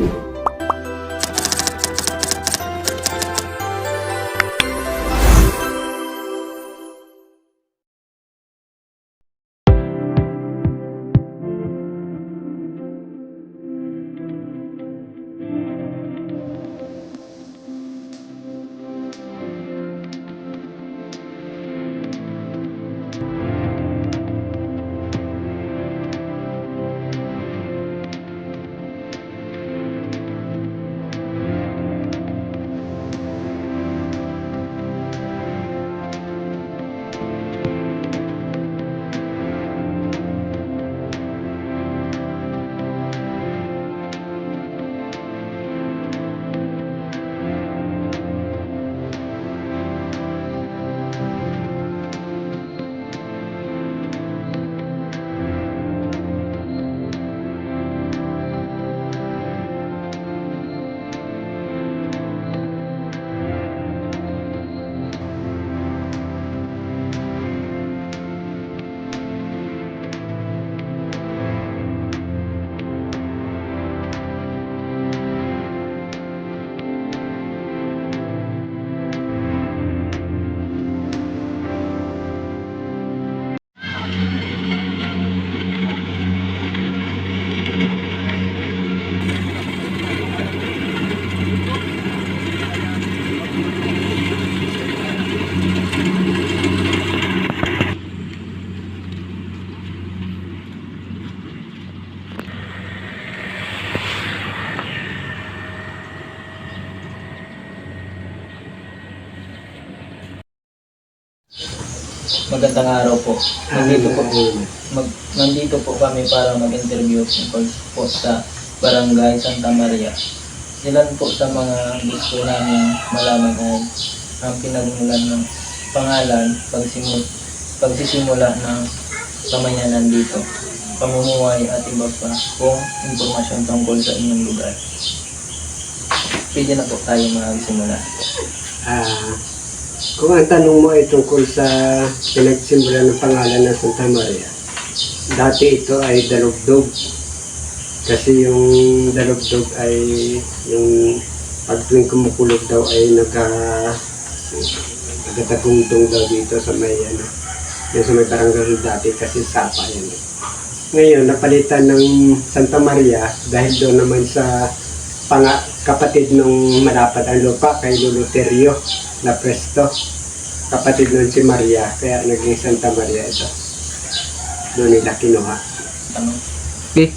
you. Magandang araw po. Nandito po, mag, nandito po kami para mag-interview tungkol po sa Barangay Santa Maria. Ilan po sa mga gusto namin malaman ay ang pinagmulan ng pangalan, pagsimul, pagsisimula ng pamayanan dito, pamumuhay at iba pa pong impormasyon tungkol sa inyong lugar. Pwede na po tayo magsimula. Ah, kung ang tanong mo ay tungkol sa pinagsimula ng pangalan ng Santa Maria, dati ito ay dalugdog. Kasi yung dalugdog ay yung pag tuwing kumukulog daw ay nagka nagkatagungtong daw dito sa may ano, yung sa may barangay dati kasi sapa yan. Ngayon, napalitan ng Santa Maria dahil doon naman sa panga, kapatid nung malapad ang lupa kay Luluterio na presto. Kapatid nun si Maria, kaya naging Santa Maria ito. Doon nila kinuha. Tanong. Okay.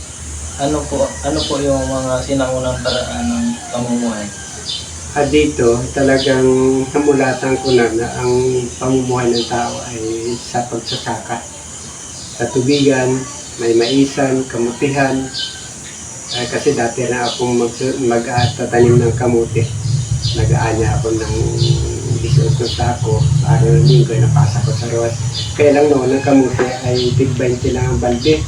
Ano po, ano po yung mga sinaunang paraan ng pamumuhay? At dito, talagang namulatan ko na na ang pamumuhay ng tao ay sa pagsasaka. Sa tubigan, may maisan, kamutihan. Eh, kasi dati na akong mag, mag-tatanim ng kamuti. Nag-aanya ako ng 18 sako. Araw ng linggo, napasa ko sa ruwas. Kaya lang noon, ang kamuti ay tig 20 lang ang balde.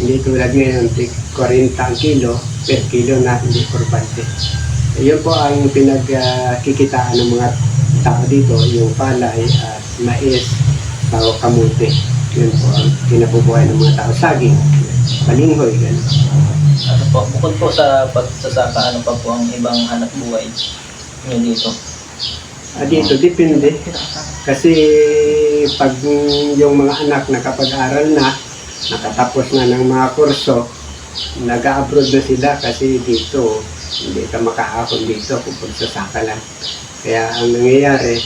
Hindi tulad ngayon, tig 40 ang kilo, per kilo na, hindi por balde. Yun po ang pinagkikitaan ng mga tao dito, yung palay at mais, tao kamuti. Yun po ang kinabubuhay ng mga tao. Saging, palinghoy, gano'n. Ano po, bukod po sa pagsasaka, ano pa po ang ibang hanap buhay nyo dito? Ah, dito, depende. Kasi pag yung mga anak nakapag-aral na, nakatapos na ng mga kurso, nag-abroad na sila kasi dito, hindi ka makahapon dito kung pagsasaka lang. Kaya ang nangyayari,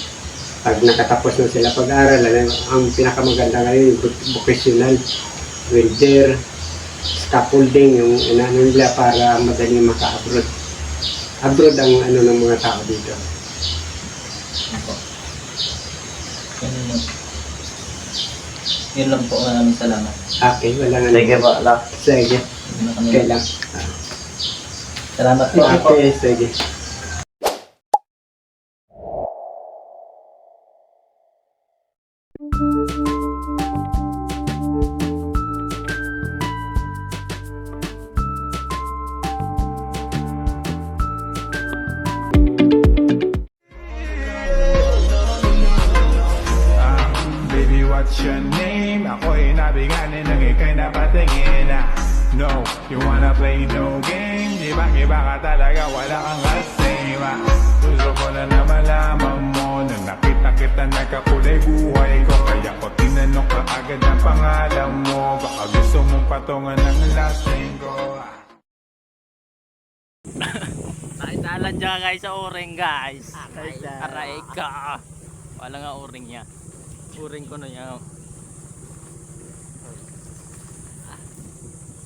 pag nakatapos na sila pag-aaral, ang, ang pinakamaganda ngayon yung voc- vocational, welder, scaffolding, yung inano nila para madali maka-abroad. Abroad ang ano ng mga tao dito. Ano po? Yun, lang. Yun lang po, maraming salamat. Okay, wala nga. Sige po, lock. Sige, lang. Salamat po. Okay, sige. Bakit kay napatingin ah? No, you wanna play no game Di ba, di ka talaga wala kang kasema. Gusto ko na na malaman mo Nang nakita kita nagkakulay buhay ko. Kaya ko tinanong ka agad ang pangalan mo. Baka gusto mong patungan ng last name ko. Nakitalan dyan guys sa uring guys. Ah, ah. Aray ka. Wala nga uring niya. Uring ko na niya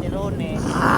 Calderone.